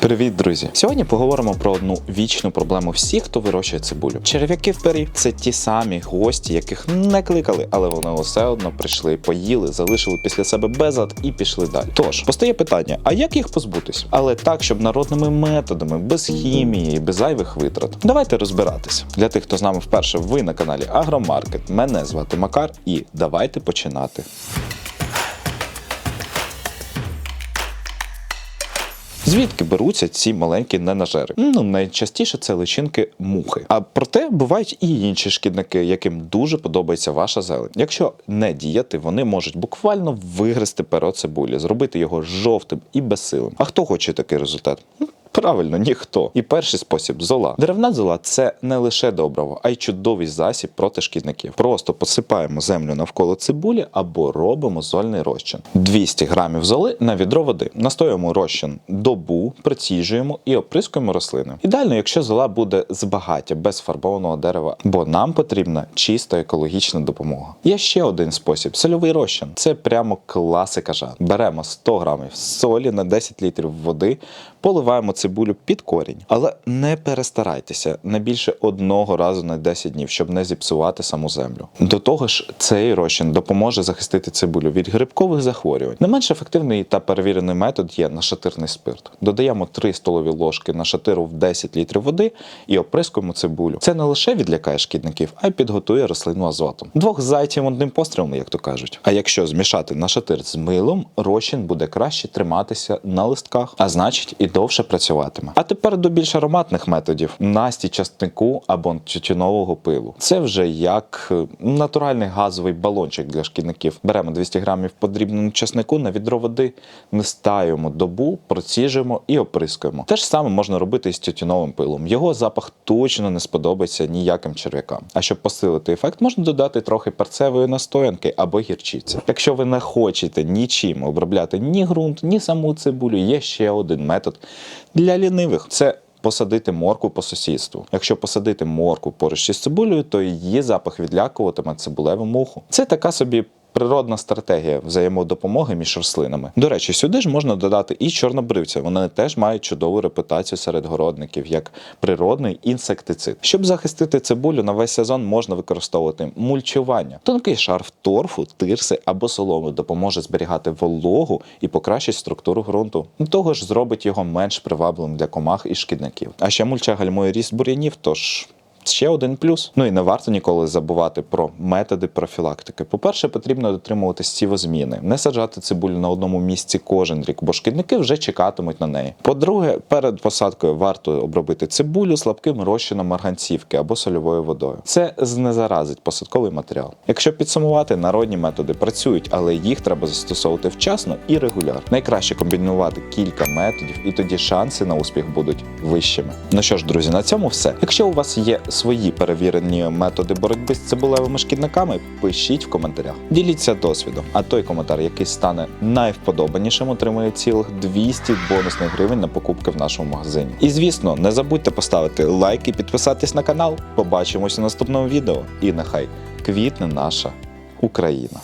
Привіт, друзі! Сьогодні поговоримо про одну вічну проблему всіх, хто вирощує цибулю. Черв'яки в пері це ті самі гості, яких не кликали, але вони все одно прийшли, поїли, залишили після себе безлад і пішли далі. Тож постає питання: а як їх позбутись? Але так, щоб народними методами, без хімії без зайвих витрат. Давайте розбиратися. Для тих, хто з нами вперше, ви на каналі Агромаркет. Мене звати Макар, і давайте починати. Звідки беруться ці маленькі ненажери? Ну найчастіше це личинки мухи. А проте бувають і інші шкідники, яким дуже подобається ваша зелень. Якщо не діяти, вони можуть буквально вигризти перо цибулі, зробити його жовтим і безсилим. А хто хоче такий результат? Правильно, ніхто. І перший спосіб зола. Деревна зола це не лише добриво, а й чудовий засіб проти шкідників. Просто посипаємо землю навколо цибулі або робимо зольний розчин. 200 грамів золи на відро води. Настоюємо розчин добу, приціжуємо і оприскуємо рослини. Ідеально, якщо зола буде з багаття без фарбованого дерева, бо нам потрібна чиста екологічна допомога. Є ще один спосіб сольовий розчин. Це прямо класика жан. Беремо 100 грамів солі на 10 літрів води, поливаємо цибулю під корінь. Але не перестарайтеся не більше одного разу на 10 днів, щоб не зіпсувати саму землю. До того ж, цей розчин допоможе захистити цибулю від грибкових захворювань. Не менш ефективний та перевірений метод є нашатирний спирт. Додаємо 3 столові ложки нашатиру в 10 літрів води і оприскуємо цибулю. Це не лише відлякає шкідників, а й підготує рослину азотом. Двох зайців одним пострілом, як то кажуть. А якщо змішати нашатир з милом, розчин буде краще триматися на листках, а значить і довше працюватиме. А тепер до більш ароматних методів: насті частнику або тютюнового пилу. Це вже як е, натуральний газовий балончик для шкідників. Беремо 200 грамів подрібненого часнику на відро води, нестаємо добу, проціжуємо і оприскуємо. Те ж саме можна робити і з тютюновим пилом. Його запах точно не сподобається ніяким черв'якам. А щоб посилити ефект, можна додати трохи перцевої настоянки або гірчиці. Якщо ви не хочете нічим обробляти ні ґрунт, ні саму цибулю, є ще один метод для лінивих. Це Посадити морку по сусідству. Якщо посадити морку поруч із цибулею, то її запах відлякуватиме цибулеву муху. Це така собі. Природна стратегія взаємодопомоги між рослинами. До речі, сюди ж можна додати і чорнобривця. Вони теж мають чудову репутацію серед городників як природний інсектицид. Щоб захистити цибулю на весь сезон, можна використовувати мульчування. Тонкий шарф торфу, тирси або соломи допоможе зберігати вологу і покращить структуру ґрунту. До того ж, зробить його менш привабливим для комах і шкідників. А ще мульча гальмує ріст бур'янів, тож Ще один плюс. Ну і не варто ніколи забувати про методи профілактики. По-перше, потрібно дотримуватись сівозміни, не саджати цибулю на одному місці кожен рік, бо шкідники вже чекатимуть на неї. По-друге, перед посадкою варто обробити цибулю слабким розчином марганцівки або сольовою водою. Це знезаразить посадковий матеріал. Якщо підсумувати, народні методи працюють, але їх треба застосовувати вчасно і регулярно. Найкраще комбінувати кілька методів, і тоді шанси на успіх будуть вищими. Ну що ж, друзі, на цьому все. Якщо у вас є свої перевірені методи боротьби з цибулевими шкідниками, пишіть в коментарях. Діліться досвідом. А той коментар, який стане найвподобанішим, отримує цілих 200 бонусних гривень на покупки в нашому магазині. І звісно, не забудьте поставити лайк і підписатись на канал. Побачимось у наступному відео. І нехай квітне наша Україна.